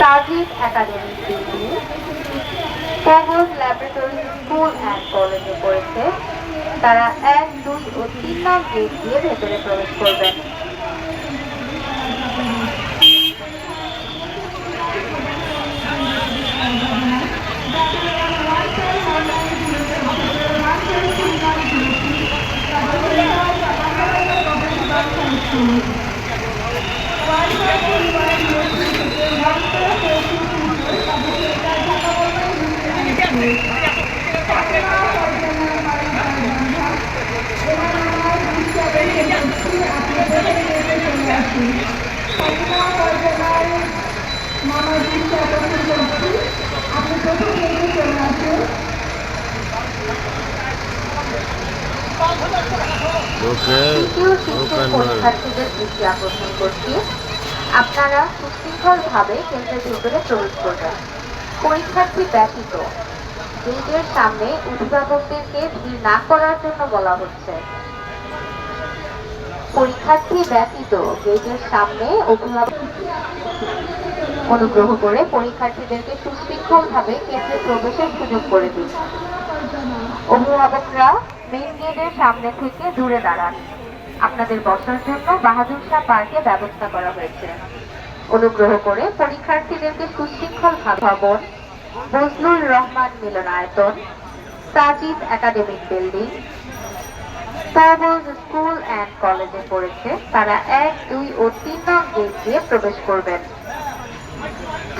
Sajid academy degree কগজ laboratory school and কলেজে পড়েছে। তারা এক, দুই ও তিন নং গেট দিয়ে ভেতরে প্রবেশ করবেন ওকে তৃতীয় আপনারা সুশৃঙ্খলভাবে কেন্দ্রের ভিতরে প্রবেশ করবেন। পরীক্ষার্থী ব্যতীত গেটের সামনে অভিভাবকদেরকে ভিড় না করার জন্য বলা হচ্ছে। পরীক্ষার্থী ব্যতীত গেটের সামনে অভিভাবক অনুগ্রহ করে পরীক্ষার্থীদেরকে সুশৃঙ্খলভাবে কেন্দ্রে প্রবেশের সুযোগ করে দিন। অভিভাবকরা মেইন গেটের সামনে থেকে দূরে দাঁড়ান। আপনাদের বসার জন্য বাহাদুর শাহ পার্কে ব্যবস্থা করা হয়েছে। অনুগ্রহ করে পরীক্ষার্থীদেরকে সুশৃঙ্খল ভবন, বজলুর রহমান মিলনায়তন, সাজিদ একাডেমিক বিল্ডিং কলেজে পড়েছে, তারা এক, দুই ও তিন নং গেট দিয়ে প্রবেশ করবেন।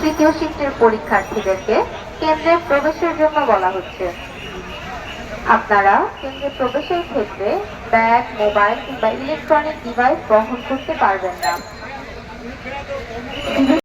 তৃতীয় শিফটের পরীক্ষার্থীদেরকে কেন্দ্রে প্রবেশের জন্য বলা হচ্ছে। আপনারা কেন্দ্রে প্রবেশের ক্ষেত্রে ব্যাগ, মোবাইল কিংবা ইলেকট্রনিক ডিভাইস বহন করতে পারবেন না।